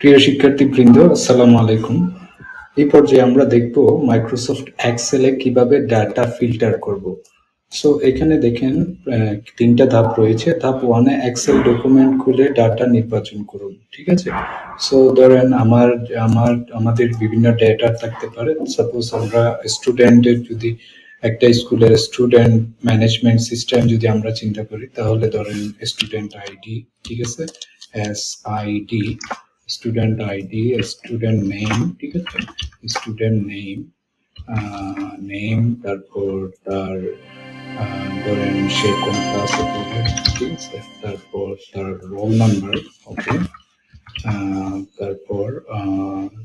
প্রিয় শিক্ষার্থীবৃন্দ, আসসালামু আলাইকুম। এই পর্যায়ে আমরা দেখব মাইক্রোসফট এক্সেলে কীভাবে ডাটা ফিল্টার করব। সো এখানে দেখেন তিনটা ধাপ রয়েছে। ধাপ ওয়ানে এক্সেল ডকুমেন্ট খুলে ডাটা নির্বাচন করুন, ঠিক আছে? সো ধরেন আমার আমার, আমাদের বিভিন্ন ডেটা থাকতে পারে। সাপোজ আমরা স্টুডেন্টের যদি একটা স্কুলের স্টুডেন্ট ম্যানেজমেন্ট সিস্টেম যদি আমরা চিন্তা করি, তাহলে ধরেন স্টুডেন্ট আইডি ঠিক আছে? S ID student ID student name ঠিক আছে? স্টুডেন্ট নেম নেম তারপর তার ধরেন সে কোন ক্লাসে পড়ে, ঠিক আছে? তারপর তার রোল নাম্বার ওকে তারপর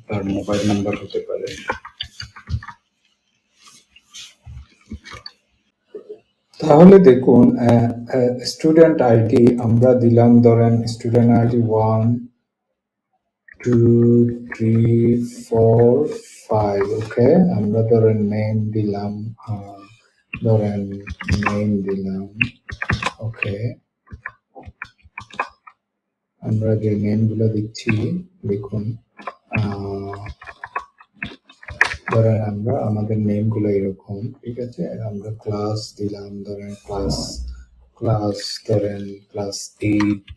তার মোবাইল নাম্বার হতে পারে। তাহলে দেখুন স্টুডেন্ট আইডি আমরা দিলাম, ধরেন student ID one two three four five okay আমরা ধরেন নেম দিলাম ধরেন নেম দিলাম ওকে আমরা যে নেমগুলো দিচ্ছি দেখুন ধরেন আমরা, আমাদের নেমগুলো এরকম, ঠিক আছে? আমরা ক্লাস দিলাম, ধরেন ক্লাস ক্লাস ধরেন ক্লাস এইট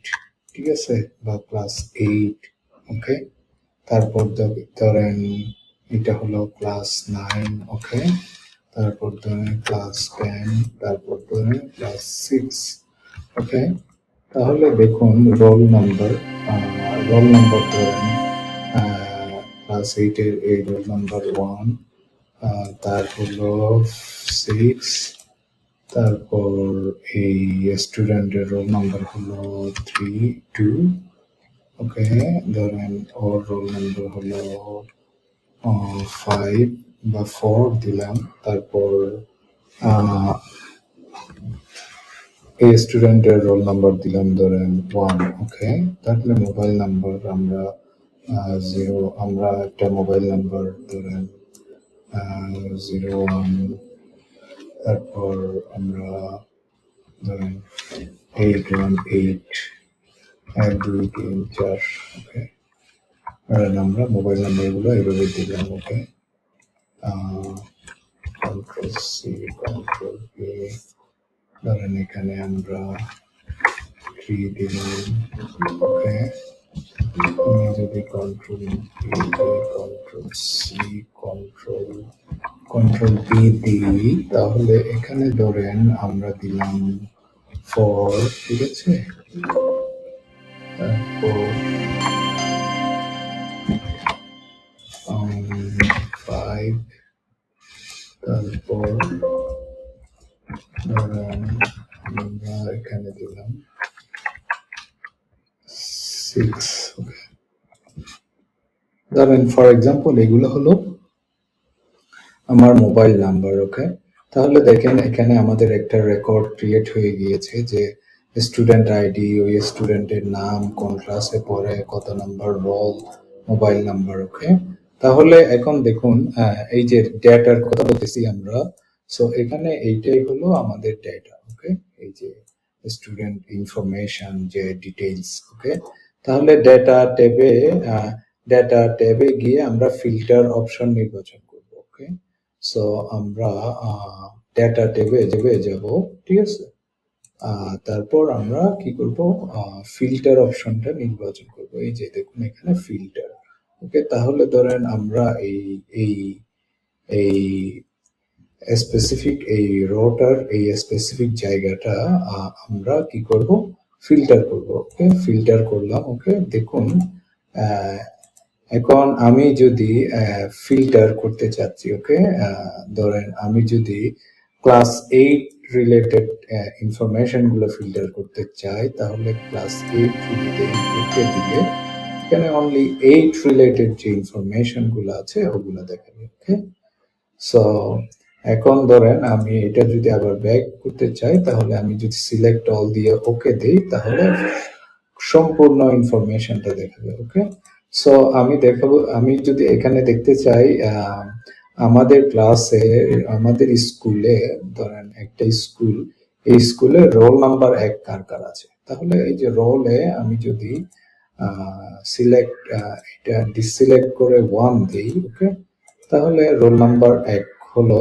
ঠিক আছে? বা ক্লাস এইট ওকে তারপর ধরেন এটা হলো ক্লাস নাইন ওকে তারপর ধরেন ক্লাস টেন তারপর ধরেন ক্লাস সিক্স ওকে তাহলে দেখুন রোল নাম্বার রোল নাম্বার ধরেন ক্লাস এইটের এই রোল নাম্বার ওয়ান তার হলো সিক্স তারপর এই স্টুডেন্টের রোল নাম্বার হলো থ্রি টু ওকে ধরেন ওর রোল নাম্বার হলো ফাইভ বা ফোর দিলাম তারপর এই স্টুডেন্টের রোল নাম্বার দিলাম ধরেন ওয়ান ওকে তাহলে মোবাইল নাম্বার আমরা জিরো আমরা একটা মোবাইল নাম্বার ধরেন জিরো ওয়ান তারপর আমরা ধরেন এইট ওয়ান এইট এক, দুই, তিন, চার, ওকে। আমরা মোবাইল নাম্বারগুলো এভাবে দিলাম, okay. Control C control P ধরেন এখানে আমরা থ্রি দিলাম, ওকে। যদি control control C control control P দিই, তাহলে এখানে ধরেন আমরা দিলাম ফর ঠিক আছে? ফাইভ তারপর এখানে দিলাম সিক্স ধরেন ফর এক্সাম্পল এগুলো হলো আমার মোবাইল নাম্বার ওকে তাহলে দেখেন, এখানে আমাদের একটা রেকর্ড ক্রিয়েট হয়ে গিয়েছে যে স্টুডেন্ট আইডি ওই স্টুডেন্টের নাম কোন ক্লাসে পড়ে কত number roll mobile number okay তাহলে এখন দেখুন আহ, এই যে ডেটার কথা বলতেছি আমরা সো এখানে এইটাই হলো আমাদের ডেটা ওকে এই যে স্টুডেন্ট ইনফরমেশন যে ডিটেইলস ওকে তাহলে ডেটা ট্যাবে ডেটা ট্যাবে গিয়ে আমরা ফিল্টার অপশন নির্বাচন করব ওকে সো আমরা ডেটা ট্যাবে যাবে ঠিক আছে? তারপর আমরা কি করব? ফিল্টার অপশনটা নির্বাচন করব। এই যে দেখুন এখানে ফিল্টার ওকে তাহলে ধরেন আমরা এই এই এই স্পেসিফিক এই রোটার এই স্পেসিফিক জায়গাটা আমরা কি করব? ফিল্টার করব। ওকে ফিল্টার করলাম। ওকে দেখুন এখন আমি যদি ফিল্টার করতে চাচ্ছি। ওকে ধরেন আমি যদি ক্লাস এইট রিলেটেড ইনফরমেশনগুলো ফিল্টার করতে চাই তাহলে ক্লাস এইট দিতে ওকে দিলে এখানে অনলি এইট রিলেটেড যে ইনফরমেশনগুলো আছে ওগুলো দেখাবে ওকে সো এখন ধরেন আমি এটা যদি আবার ব্যাক করতে চাই তাহলে আমি যদি সিলেক্ট অল দিয়ে ওকে দিই তাহলে সম্পূর্ণ ইনফরমেশনটা দেখাবে ওকে সো আমি দেখাবো আমি যদি এখানে দেখতে চাই আহ, আমাদের ক্লাসে, আমাদের স্কুলে, ধরেন একটা স্কুল, এই স্কুলে রোল নাম্বার এক কার কার আছে? তাহলে এই যে রোলে আমি যদি সিলেক্ট এটা ডিসিলেক্ট করে ওয়ান দিই, ওকে? তাহলে রোল নাম্বার এক হলো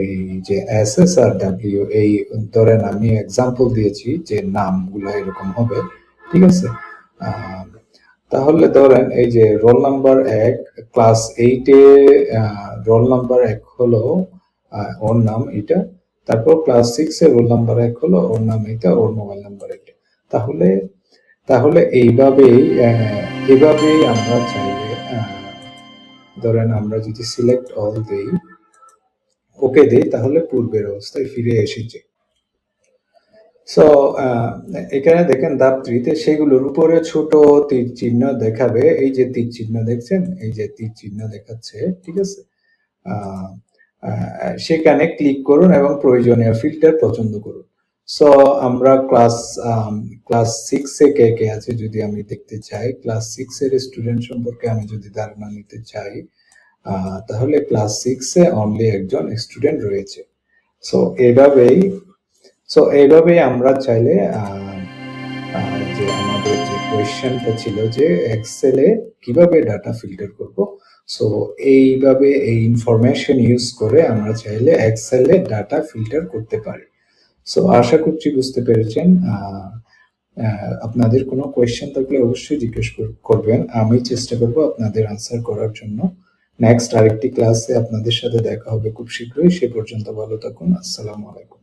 এই যে এস এস আর ডাব্লিউ, এই ধরেন আমি এক্সাম্পল দিয়েছি যে নামগুলো এরকম হবে, ঠিক আছে? তাহলে ধরেন এই যে রোল নাম্বার এক ক্লাস এইটে রোল নাম্বার এক হলো ওর নাম এটা তারপর ক্লাস সিক্স এর রোল নাম্বার এক হলো ওর নাম এটা ওর মোবাইল নাম্বার এটা। তাহলে তাহলে এইভাবেই আহ, এভাবেই আমরা চাইলে ধরেন আমরা যদি সিলেক্ট অল দেই ওকে দেই তাহলে পূর্বের অবস্থায় ফিরে এসেছে। সো এখানে দেখেন ধাপ থ্রিতে সেগুলোর উপরে ছোট তীর চিহ্ন দেখাবে। এই যে তীর চিহ্ন দেখছেন? এই যে তীর চিহ্ন দেখাচ্ছে, ঠিক আছে? সেখানে ক্লিক করুন এবং প্রয়োজনীয় ফিল্টার পছন্দ করুন। সো আমরা ক্লাস ক্লাস সিক্সে কে কে আছে যদি আমি দেখতে চাই, ক্লাস সিক্স এর স্টুডেন্ট সম্পর্কে আমি যদি ধারণা নিতে চাই তাহলে ক্লাস সিক্সে অনলি একজন স্টুডেন্ট রয়েছে। সো এভাবেই সো এইভাবে আমরা চাইলে যে আমাদের যে কোয়েশ্চেনটা ছিল যে এক্সেলে কীভাবে ডাটা ফিল্টার করব সো এইভাবে এই ইনফরমেশন ইউজ করে আমরা চাইলে এক্সেলে ডাটা ফিল্টার করতে পারি। সো আশা করছি বুঝতে পেরেছেন। আপনাদের কোনো কোয়েশ্চেন থাকলে অবশ্যই জিজ্ঞেস কর- করবেন। আমি চেষ্টা করব আপনাদের আনসার করার জন্য। নেক্সট আরেকটি ক্লাসে আপনাদের সাথে দেখা হবে খুব শীঘ্রই। সে পর্যন্ত ভালো থাকুন। আসসালামু আলাইকুম।